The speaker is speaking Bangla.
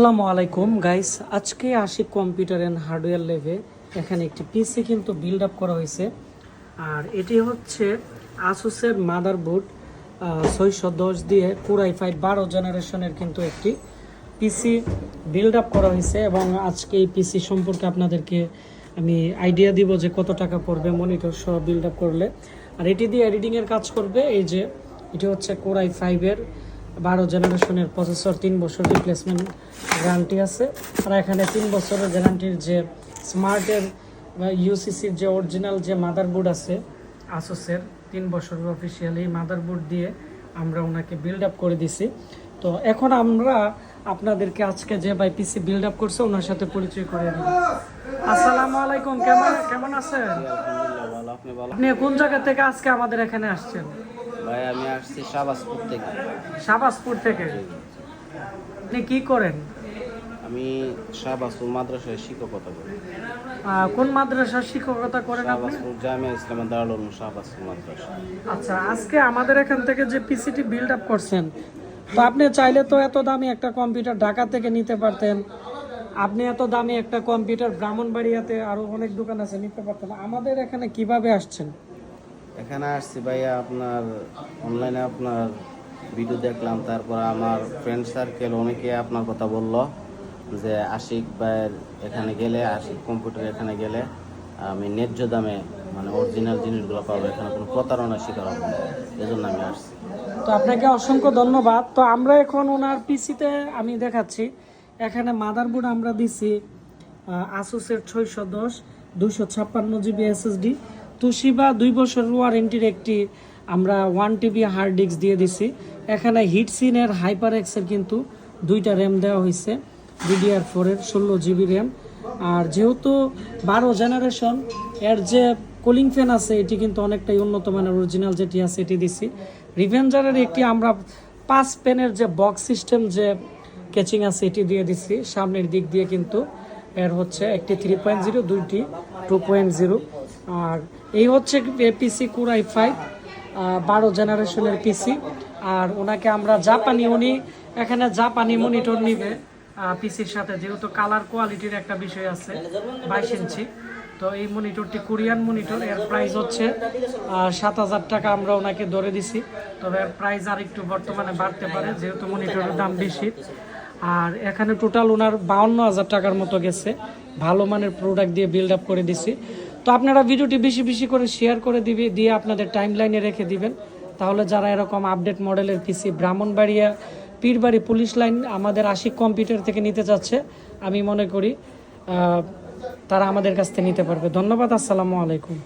আসসালামু আলাইকুম গাইস আজকে আসি কম্পিউটার অ্যান্ড হার্ডওয়্যার লেভে এখানে একটি পিসি কিন্তু বিল্ড আপ করা হয়েছে। আর এটি হচ্ছে আসুসের মাদার মাদারবোর্ড ছয়শো দশ দিয়ে পুরাই ফাইভ বারো জেনারেশনের কিন্তু একটি পিসি বিল্ড আপ করা হয়েছে এবং আজকে এই পিসি সম্পর্কে আপনাদেরকে আমি আইডিয়া দিব যে কত টাকা পড়বে মনিটর সহ বিল্ড আপ করলে। আর এটি দিয়ে এডিটিংয়ের কাজ করবে, এই যে, এটি হচ্ছে কোরাই ফাইভের বারো জেনারেশনের প্রসেসর, তিন বছর রিপ্লেসমেন্ট গ্যারান্টি আছে। আর এখানে তিন বছরের গ্যারান্টির যে স্মার্টের ইউসিসির যে অরিজিনাল যে মাদারবোর্ড আছে আসুসের তিন বছরের অফিসিয়ালি মাদারবোর্ড দিয়ে আমরা ওনাকে বিল্ড আপ করে দিছি। তো এখন আমরা আপনাদেরকে আজকে যে ভাই পিসি বিল্ড আপ করছে, ওনার সাথে পরিচয় করে দিব আসসালামু আলাইকুম, কেমন কেমন আছেন? আপনি ভালো। আপনি কোন জায়গা থেকে আজকে আমাদের এখানে আসছেন? ভাই আমি আসছি শাহবাজপুর থেকে। শাহবাজপুর থেকে? আপনি কি করেন? আমি শাহবাজপুর মাদ্রাসায় শিক্ষকতা করি। কোন মাদ্রাসার শিক্ষকতা করেন আপনি? জামিয়া ইসলামের দারুল উলুম শাহবাজপুর মাদ্রাসা। আচ্ছা আজকে আমাদের এখান থেকে যে পিসিটি বিল্ড আপ করছেন তো আপনি চাইলে তো এত দামি একটা কম্পিউটার ঢাকা থেকে নিতে পারতেন। আপনি এত দামি একটা কম্পিউটার ব্রাহ্মণবাড়িয়াতে আরও অনেক দোকান আছে নিতে পারতেন আমাদের এখানে কীভাবে আসছেন? এখানে আসছি ভাইয়া আপনার অনলাইনে আপনার ভিডিও দেখলাম তারপর আমার ফ্রেন্ড সার্কেল অনেকে আপনার কথা বলল যে আশিক ভাইয়ের এখানে গেলে আশিক কম্পিউটার এখানে গেলে আমি ন্যায্য দামে মানে অরিজিনাল জিনিসগুলো পাবো এখানে কোনো প্রতারণার শিকার হবে না। এজন্য আমি আসছি। তো আপনাকে অসংখ্য ধন্যবাদ। তো আমরা এখন ওনার পিসিতে আমি দেখাচ্ছি। এখানে মাদারবোর্ড আমরা দিছি আসুসের ছয়শো দশ দুশো ছাপ্পান্ন জিবি এসএসডি তুশিবা দুই বছর ওয়ারেন্টির একটি আমরা ওয়ান টিবি হার্ড ডিস্ক দিয়ে দিছি। এখানে হিটসিনের হাইপার এক্সের কিন্তু দুইটা র্যাম দেওয়া হয়েছে ডিডিআর ফোরের ষোলো জিবি র্যাম আর যেহেতু বারো জেনারেশন এর যে কুলিং ফ্যান আছে, এটি কিন্তু অনেকটাই উন্নত মানের অরিজিনাল যেটি আছে, এটি দিছি। রিভেঞ্জারের একটি আমরা পাঁচ পেনের যে বক্স সিস্টেম যে ক্যাচিং আছে এটি দিয়ে দিছি। সামনের দিক দিয়ে কিন্তু এর হচ্ছে একটি থ্রি পয়েন্ট জিরো দুইটি টু পয়েন্ট জিরো আর এই হচ্ছে পিসি কুরাই ফাইভ বারো জেনারেশনের পিসি আর ওনাকে আমরা জাপানি, উনি এখানে জাপানি মনিটর নিবে। পিসির সাথে যেহেতু কালার কোয়ালিটির একটা বিষয় আছে, বাইশ ইঞ্চি। তো এই মনিটরটি কোরিয়ান মনিটর এর প্রাইস হচ্ছে সাত হাজার টাকা আমরা ওনাকে ধরে দিছি। তবে এর প্রাইস আর একটু বর্তমানে বাড়তে পারে, যেহেতু মনিটরের দাম বেশি। আর এখানে টোটাল ওনার বাউন্ন হাজার টাকার মতো গেছে। ভালো মানের প্রোডাক্ট দিয়ে বিল্ড আপ করে দিছি। তো আপনারা ভিডিওটি বেশি বেশি করে শেয়ার করে দিবে, দিয়ে আপনাদের টাইম লাইনে রেখে দিবেন। তাহলে যারা এরকম আপডেট মডেলের PC Brahmanbaria, Pirbari police line আমাদের আশিক কম্পিউটার থেকে নিতে চাচ্ছে আমি মনে করি তারা আমাদের কাছ থেকে নিতে পারবে। ধন্যবাদ, আসসালামু আলাইকুম।